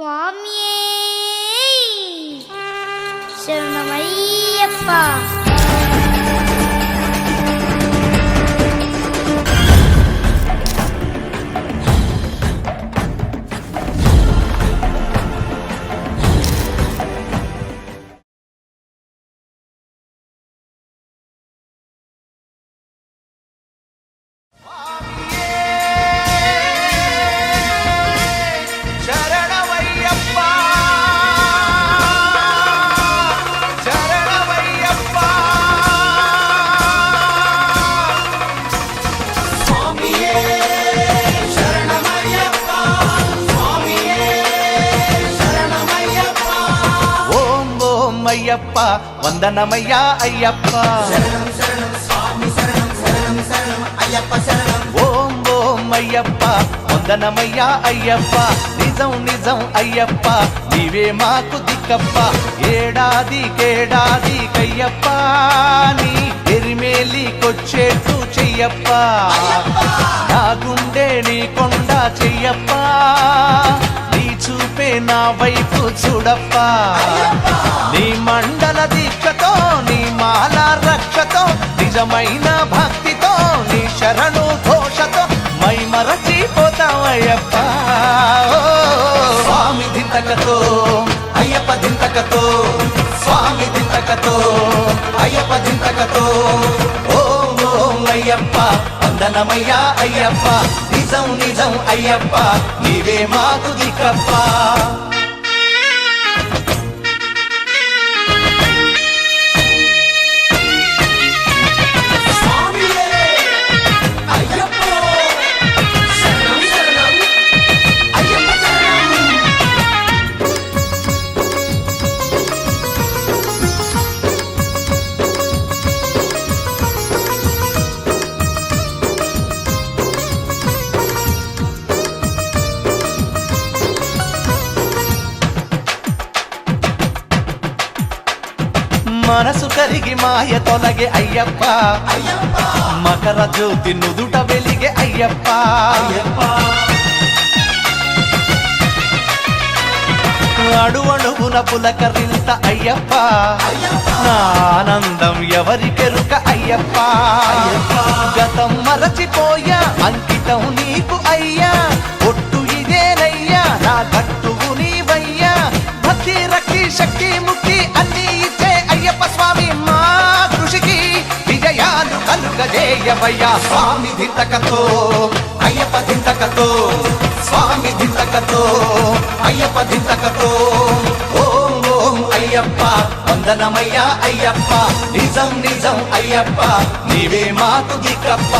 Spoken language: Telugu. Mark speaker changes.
Speaker 1: சுவாமியே! சரணமையப்பா అయ్యప్ప వందనమయ్యా అయ్యప్ప. ఓం ఓం అయ్యప్ప వందనమయ్యా అయ్యప్ప. నిజం నిజం అయ్యప్ప నీవే మాకు దిక్కప్ప. ఏడాది కేడాది కయ్యప్ప నీ ఎరిమేలికొచ్చేట్టు చెయ్యప్ప. నా గుండె నీ కొండ చెయ్యప్ప. నా వైపు చూడప్ప. నీ మండల దీక్షతో నీ మాల రక్షతో నిజమైన భక్తితో నీ శరణు ఘోషతో మై మరచిపోతావయ్యప్ప ఓ, స్వామి దింతకతో అయ్యప్ప దింతకతో స్వామి దింతకతో అయ్యప్ప దింతకతో. ఓం ఓం అయ్యప్ప వందనమయ్యా అయ్యప్ప. నిజం నిజం అయ్యప్ప నీవే మాకు దిక్కప్ప మనసు కరిగి మాయ తొలగే అయ్యప్ప. మకర జ్యోతి నుదుట వెలిగే అయ్యప్ప. అడు అడుగున పులకరింత అయ్యప్ప. నా ఆనందం ఎవరికెరుక అయ్యప్ప. గతం మరచిపోయా అంకితం నీకు అయ్యా. ఒట్టు ఇదేనయ్యా నా గట్టువు నీవయ్యా. భక్తి రక్తి శక్తి కలుగజేయవయ్యా స్వామి దింతకతో అయ్యప్ప దింతకతో స్వామి దింతకతో అయ్యప్ప దింతకతో. ఓం ఓం అయ్యప్ప వందనమయ్యా అయ్యప్ప నిజం నిజం అయ్యప్ప నీవే మాకు దిక్కప్ప